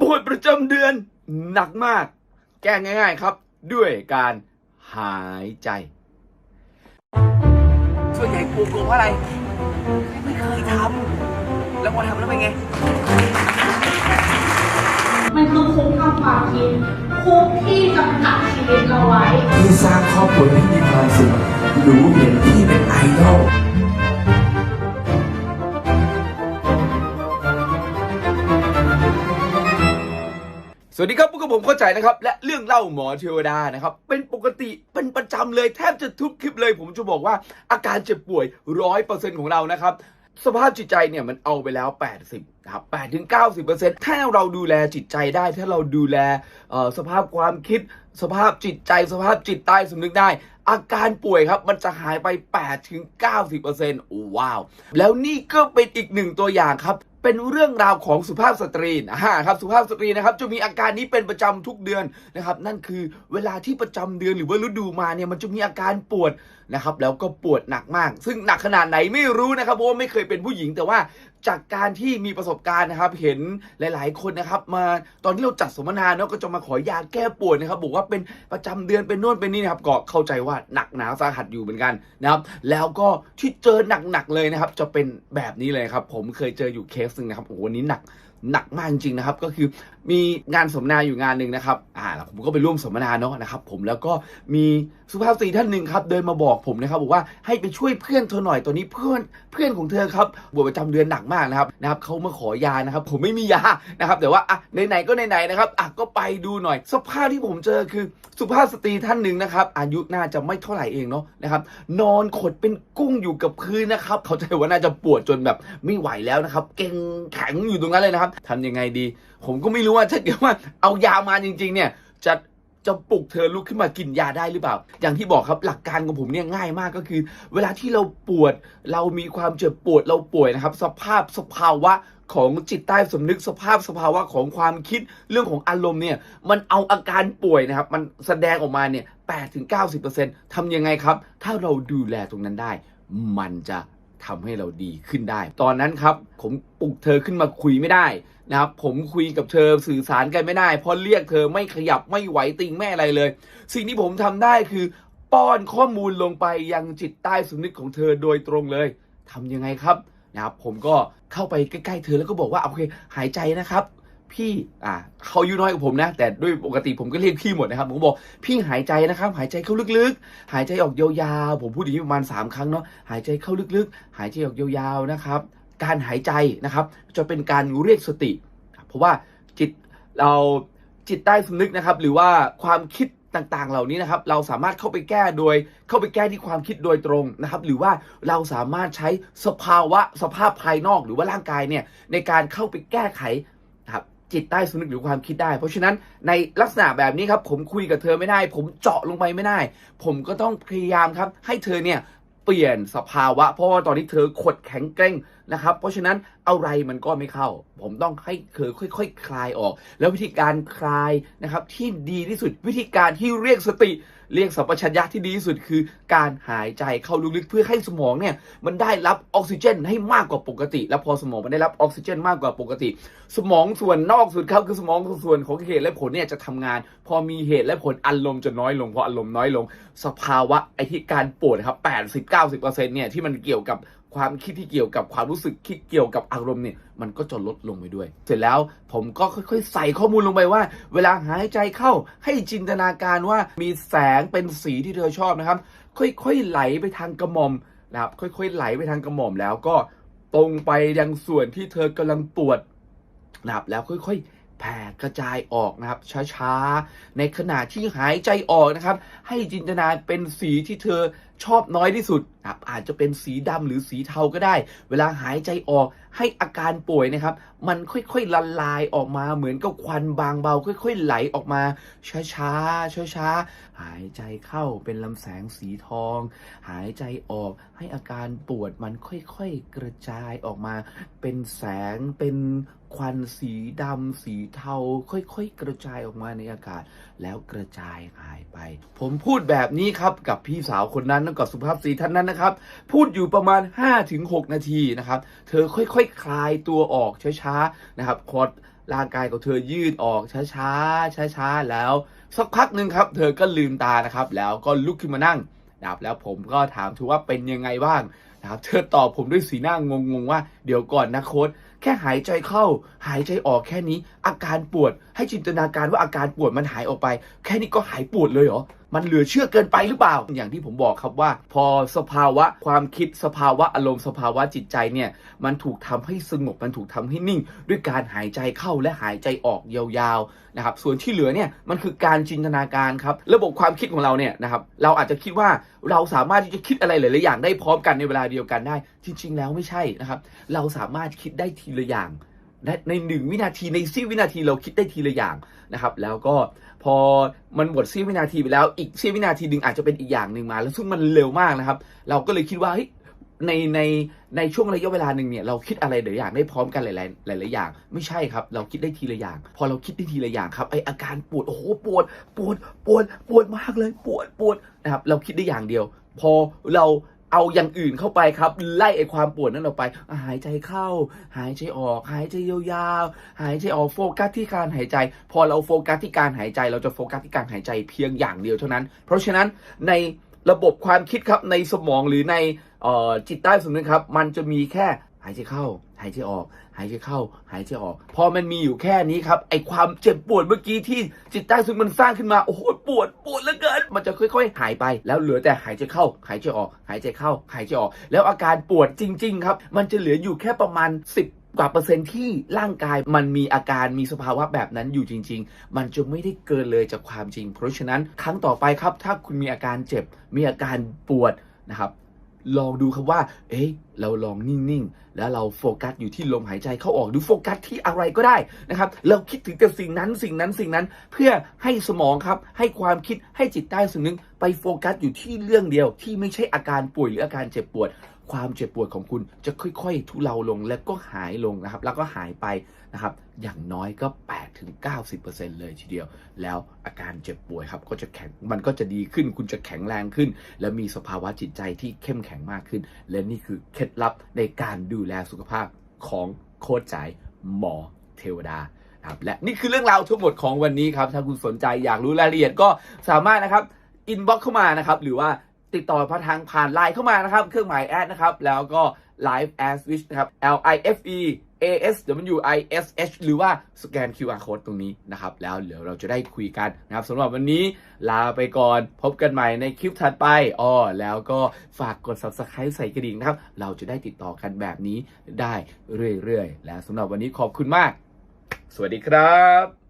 ปวดประจำเดือนหนักมาก แก้ง่าย ๆครับ ด้วยการหายใจ ส่วนใหญ่กลัวกลัวเพราะอะไร ไม่เคยทำแล้วพอทำแล้วเป็นไง มันคือคุกทางความคิดคุกที่จำกัดชีวิตเราไว้ ที่สร้างครอบครัวที่มีความสุขหนูเห็นพี่เป็นไอดอล สวัสดีครับพวกผมเข้าใจนะครับ และเรื่องเล่าหมอเทวดานะครับ เป็นปกติเป็นประจำเลยแทบจะทุกคลิปเลย ผมจะบอกว่าอาการเจ็บป่วยร้อยเปอร์เซ็นของเรานะครับ สภาพจิตใจเนี่ยมันเอาไปแล้ว 80นะครับ8ถึง90ถ้าเราดูแลจิตใจได้ ถ้าเราดูแลสภาพความคิด สภาพจิตใจ สภาพจิตใต้สำนึกได้ อาการป่วยครับมันจะหายไป8ถึง90%โอ้ว้าว แล้วนี่ก็เป็นอีกหนึ่งตัวอย่างครับ เป็นเรื่องราวของสุภาพสตรีนะฮะครับสุภาพสตรีนะครับจะมีอาการนี้เป็นประจำทุกเดือนนะครับ นั่นคือเวลาที่ประจำเดือนหรือว่าฤดูมาเนี่ยมันจะมีอาการปวดนะครับแล้วก็ปวดหนักมาก ซึ่งหนักขนาดไหนไม่รู้นะครับเพราะว่าไม่เคยเป็นผู้หญิงแต่ว่าจากการที่มีประสบการณ์นะครับ เห็นหลาย ๆ คนนะครับ มาตอนที่เราจัดสมนาเนาะก็จะมาขอยาแก้ปวดนะครับ บอกว่าเป็นประจำเดือนเป็นโน่นเป็นนี่นะครับก็เข้าใจว่าหนักหนาสาหัสอยู่เหมือนกันนะครับ แล้วก็ที่เจอหนัก ๆ เลยนะครับ จะเป็นแบบนี้เลยครับ ผมเคยเจออยู่เคสหนึ่งนะครับโอ้โหนนี้หนักหนักมากจริงๆนะครับ ก็คือ มีงานสัมมนาอยู่งานหนึ่งนะครับ อ่าผมก็ไปร่วมสัมมนาเนาะนะครับ ผมแล้วก็มีสุภาพสตรีท่านหนึ่งครับ เดินมาบอกผมนะครับบอกว่าให้ไปช่วยเพื่อนเธอหน่อยตอนนี้เพื่อนเพื่อนของเธอครับปวดประจำเดือนหนักมากนะครับนะครับเขามาขอยานะครับ ผมไม่มียานะครับ แต่ว่าอะไหนๆก็ไหนๆนะครับอะก็ไปดูหน่อย สภาพที่ผมเจอคือสุภาพสตรีท่านหนึ่งนะครับ อายุน่าจะไม่เท่าไหร่เองเนาะนะครับ นอนขดเป็นกุ้งอยู่กับพื้นนะครับ เขาใจว่าน่าจะปวดจนแบบไม่ไหวแล้วนะครับ เก่งแข็งอยู่ตรงนั้นเลยนะครับทำยังไงดี ผมก็ไม่รู้ว่าถ้าเกิดว่าเอายามาจริง ๆ เนี่ย จะจะปลุกเธอลุกขึ้นมากินยาได้หรือเปล่า อย่างที่บอกครับหลักการของผมเนี่ยง่ายมากก็คือ เวลาที่เราปวด เรามีความเจ็บปวดเราป่วยนะครับ สภาพสภาวะของจิตใต้สำนึกสภาพสภาวะของความคิดเรื่องของอารมณ์เนี่ย มันเอาอาการป่วยนะครับ มันแสดงออกมาเนี่ย8ถึง90%ทำยังไงครับ ถ้าเราดูแลตรงนั้นได้ มันจะทำให้เราดีขึ้นได้ ตอนนั้นครับ ผมปลุกเธอขึ้นมาคุยไม่ได้ นะครับผมคุยกับเธอสื่อสารกันไม่ได้เพราะเรียกเธอไม่ขยับไม่ไหวติงแม่อะไรเลย สิ่งที่ผมทำได้คือป้อนข้อมูลลงไปยังจิตใต้สำนึกของเธอโดยตรงเลยทำยังไงครับนะครับผมก็เข้าไปใกล้ๆเธอแล้วก็บอกว่าโอเคหายใจนะครับพี่อ่าเขาอายุน้อยกว่าผมนะ แต่ด้วยปกติผมก็เรียกพี่หมดนะครับ ผมบอกพี่หายใจนะครับ หายใจเข้าลึกๆ หายใจออกยาวๆ ผมพูดอย่างนี้ประมาณ 3 ครั้งเนาะ หายใจเข้าลึกๆ หายใจออกยาวๆ นะครับ การหายใจนะครับจะเป็นการเรียกสติ เพราะว่าจิตเราจิตใต้สำนึกนะครับ หรือว่าความคิดต่างๆ เหล่านี้นะครับ เราสามารถเข้าไปแก้โดย เข้าไปแก้ที่ความคิดโดยตรงนะครับ หรือว่าเราสามารถใช้สภาวะสภาพภายนอกหรือว่าร่างกายเนี่ยในการเข้าไปแก้ไขครับจิตใต้สำนึกหรือความคิดได้ เพราะฉะนั้นในลักษณะแบบนี้ครับ ผมคุยกับเธอไม่ได้ ผมเจาะลงไปไม่ได้ ผมก็ต้องพยายามครับ ให้เธอเนี่ย เปลี่ยนสภาวะ เพราะว่าตอนนี้เธอขดแข็งเกร่งนะครับ เพราะฉะนั้นอะไรมันก็ไม่เข้า ผมต้องให้เธอค่อยๆคลายออก แล้ววิธีการคลายนะครับที่ดีที่สุดวิธีการที่เรียกสติ เรียกสัมปชัญญะที่ดีที่สุดคือการหายใจเข้าลึกๆเพื่อให้สมองเนี่ยมันได้รับออกซิเจนให้มากกว่าปกติ แล้วพอสมองมันได้รับออกซิเจนมากกว่าปกติ สมองส่วนนอกสุดครับคือสมองส่วนของเหตุและผลเนี่ยจะทำงาน พอมีเหตุและผลอารมณ์จะน้อยลงพออารมณ์น้อยลง สภาวะไอที่การปวดครับแปดสิบเก้าสิบเปอร์เซ็นต์เนี่ยที่มันเกี่ยวกับ ความคิดที่เกี่ยวกับความรู้สึกคิดเกี่ยวกับอารมณ์เนี่ยมันก็จะลดลงไปด้วย เสร็จแล้วผมก็ค่อยๆ ใส่ข้อมูลลงไปว่า เวลาหายใจเข้าให้จินตนาการว่ามีแสงเป็นสีที่เธอชอบนะครับ ค่อยๆไหลไปทางกระหม่อมนะครับ ค่อยๆไหลไปทางกระหม่อมแล้วก็ตรงไปยังส่วนที่เธอกำลังปวดนะครับแล้วค่อยๆ แผ่กระจายออกนะครับ ช้าๆ ในขณะที่หายใจออกนะครับ ให้จินตนาเป็นสีที่เธอชอบน้อยที่สุดนะครับอาจจะเป็นสีดำหรือสีเทาก็ได้ เวลาหายใจออก ให้อาการป่วยนะครับ มันค่อยๆละลายออกมาเหมือนกับควันบางเบา ค่อยๆไหลออกมา ช้าๆช้าๆหายใจเข้าเป็นลำแสงสีทอง หายใจออกให้อาการปวดมันค่อยๆกระจายออกมา เป็นแสงเป็นควันสีดำสีเทา ค่อยๆ กระจายออกมาในอากาศ แล้วกระจายหายไป ผมพูดแบบนี้ครับ กับพี่สาวคนนั้นกับสุภาพสตรีท่านนั้นนะครับ พูดอยู่ประมาณ 5-6 นาทีนะครับ เธอค่อยๆคลายตัวออกช้าๆนะครับพอร่างกายของเธอยืดออกช้าๆช้าๆแล้ว สักพักหนึ่งครับ เธอก็ลืมตานะครับ แล้วก็ลุกขึ้นมานั่งนะครับแล้วผมก็ถามเธอว่าเป็นยังไงบ้างนะครับ เธอตอบผมด้วยสีหน้างงๆว่าเดี๋ยวก่อนนะโค้ดแค่หายใจเข้า หายใจออกแค่นี้ อาการปวดให้จินตนาการว่าอาการปวดมันหายออกไป แค่นี้ก็หายปวดเลยเหรอ มันเหลือเชื่อเกินไปหรือเปล่า อย่างที่ผมบอกครับว่า พอสภาวะความคิดสภาวะอารมณ์สภาวะจิตใจเนี่ย มันถูกทำให้สงบมันถูกทำให้นิ่ง ด้วยการหายใจเข้าและหายใจออกยาวๆนะครับ ส่วนที่เหลือเนี่ยมันคือการจินตนาการครับ ระบบความคิดของเราเนี่ยนะครับ เราอาจจะคิดว่าเราสามารถที่จะคิดอะไรหลายๆอย่างได้พร้อมกันในเวลาเดียวกันได้ จริง ๆ แล้วไม่ใช่นะครับ เราสามารถคิดได้ทีละอย่าง ในในหนึ่งวินาทีในซี่วินาทีเราคิดได้ทีละอย่างนะครับ แล้วก็พอมันหมดซี่วินาทีไปแล้ว อีกซี่วินาทีหนึ่งอาจจะเป็นอีกอย่างหนึ่งมา แล้วซึ่งมันเร็วมากนะครับ เราก็เลยคิดว่าเฮ้ยในในในช่วงระยะเวลาหนึ่งเนี่ยเราคิดอะไรหลายอย่างได้พร้อมกันหลายๆหลายๆอย่าง ไม่ใช่ครับ เราคิดได้ทีละอย่าง พอเราคิดได้ทีละอย่างครับไออาการปวดโอ้โหปวด ปวดปวดปวดมากเลยปวดปวดนะครับ เราคิดได้อย่างเดียว พอเรา เอาอย่างอื่นเข้าไปครับ ไล่ไอความปวดนั้นออกไป หายใจเข้า หายใจออก หายใจยาวๆ หายใจออกโฟกัสที่การหายใจ พอเราโฟกัสที่การหายใจ เราจะโฟกัสที่การหายใจเพียงอย่างเดียวเท่านั้น เพราะฉะนั้นในระบบความคิดครับในสมองหรือในออจิตใต้สำนึกครับ มันจะมีแค่หายใจเข้าายใจออก หายใจเข้า หายใจออก พอมันมีอยู่แค่นี้ครับ ไอความเจ็บปวดเมื่อกี้ที่จิตใต้สำนึกมันสร้างขึ้นมา โอ้โหปวดปวดเหลือเกิน มันจะค่อย ๆ หายไปแล้วเหลือแต่หายใจเข้า หายใจออก หายใจเข้า หายใจออก แล้วอาการปวดจริง ๆ ครับ มันจะเหลืออยู่แค่ประมาณ 10กว่าเปอร์เซ็นต์ที่ร่างกายมันมีอาการมีสภาวะแบบนั้นอยู่จริง ๆ มันจะไม่ได้เกินเลยจากความจริง เพราะฉะนั้นครั้งต่อไปครับ ถ้าคุณมีอาการเจ็บ มีอาการปวดนะครับ ลองดูครับว่า เอ๊ะ เราลองนิ่ง ๆ แล้วเราโฟกัสอยู่ที่ลมหายใจเข้าออกหรือโฟกัสที่อะไรก็ได้นะครับ เราคิดถึงแต่สิ่งนั้นสิ่งนั้นสิ่งนั้น เพื่อให้สมองครับ ให้ความคิดให้จิตใต้สำนึกไปโฟกัสอยู่ที่เรื่องเดียว ที่ไม่ใช่อาการป่วยหรืออาการเจ็บปวด ความเจ็บปวดของคุณจะค่อย ๆ ทุเลาลงและก็หายลงนะครับ แล้วก็หายไปนะครับ อย่างน้อยก็8 ถึง 90%เลยทีเดียว แล้วอาการเจ็บป่วยครับก็จะแข็งมันก็จะดีขึ้น คุณจะแข็งแรงขึ้น และมีสภาวะจิตใจที่เข้มแข็งมากขึ้น และนี่คือเคล็ดลับในการดูแลสุขภาพของโค้ชใจหมอเทวดาครับและนี่คือเรื่องราวทั้งหมดของวันนี้ครับ ถ้าคุณสนใจอยากรู้รายละเอียดก็สามารถนะครับอินบ็อกเข้ามานะครับ หรือว่าติดต่อผ่านทางผ่านไลน์เข้ามานะครับ เครื่องหมายแอดนะครับ แล้วก็ Live as Wish นะครับ L I F E A S W I S H หรือว่าสแกน QR code ตรงนี้นะครับ แล้วเดี๋ยวเราจะได้คุยกันนะครับสำหรับวันนี้ลาไปก่อนพบกันใหม่ในคลิปถัดไปอ๋อแล้วก็ฝากกด Subscribe ใส่กระดิ่งนะครับ เราจะได้ติดต่อกันแบบนี้ได้เรื่อยๆ และสำหรับวันนี้ขอบคุณมาก สวัสดีครับ